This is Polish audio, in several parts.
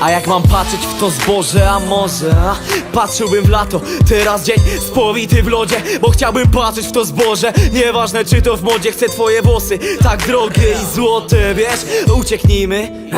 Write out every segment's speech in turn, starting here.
A jak mam patrzeć w to zboże, a może a? Patrzyłbym w lato, teraz dzień spowity w lodzie Bo chciałbym patrzeć w to zboże. Nieważne czy to w modzie, chcę twoje włosy. Tak drogie i złote, wiesz? Ucieknijmy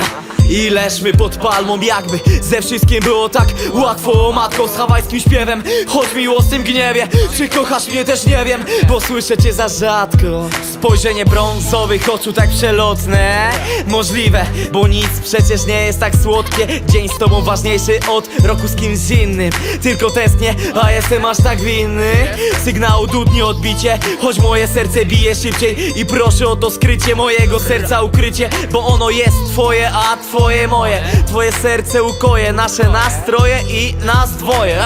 i leżmy pod palmą Jakby ze wszystkim było tak łatwo. Matką z hawajskim śpiewem Choć miłosnym gniewie. Czy kochasz mnie też nie wiem Bo słyszę cię za rzadko. Spojrzenie brązowych oczu tak przelotne. Możliwe, bo nic przecież nie jest tak słodkie. Dzień z tobą ważniejszy od roku z kimś innym. Tylko tęsknię, a jestem aż tak winny. Sygnał dudni odbicie Choć moje serce bije szybciej. I proszę o to skrycie mojego serca ukrycie Bo ono jest twoje, a twoje moje Twoje serce ukoje nasze nastroje i nas dwoje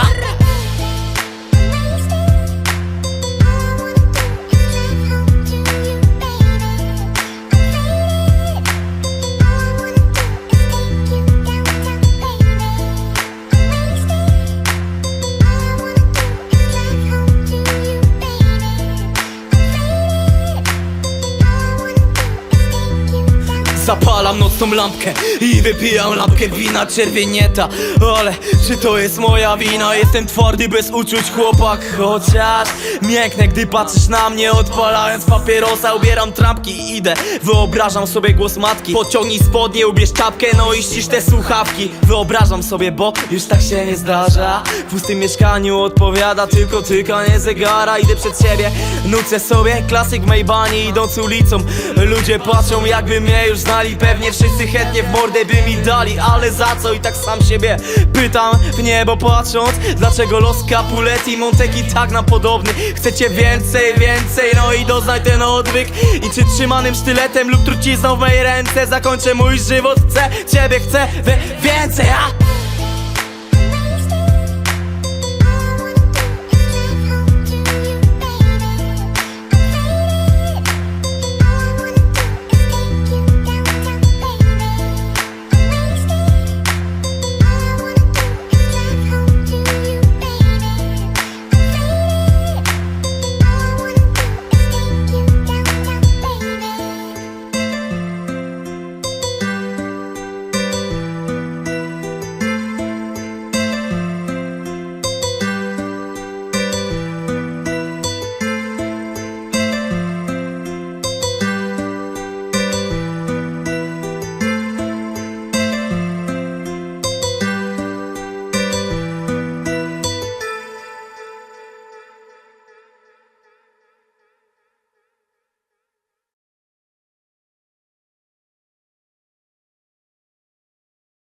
Zapalam nocną lampkę i wypijam lampkę wina czerwienieta. Ale czy to jest moja wina? Jestem twardy bez uczuć chłopak. Chociaż mięknę gdy patrzysz na mnie Odpalając papierosa ubieram trampki i idę. Wyobrażam sobie głos matki. Pociągnij spodnie, ubierz czapkę No i ścisz te słuchawki. Wyobrażam sobie, bo już tak się nie zdarza. W pustym mieszkaniu odpowiada tylko tykanie zegara. Idę przed siebie, nucę sobie. Klasyk mej bani Idąc ulicą, ludzie patrzą jakby mnie już znali Pewnie wszyscy chętnie w mordę by mi dali Ale za co? I tak sam siebie pytam w niebo patrząc Dlaczego los Capuletti i Monteki tak nam podobny? Chcecie więcej, więcej, no i doznaj ten odwyk. I czy trzymanym sztyletem lub trucizną w mojej ręce Zakończę mój żywot, chcę, ciebie chcę, więcej, a?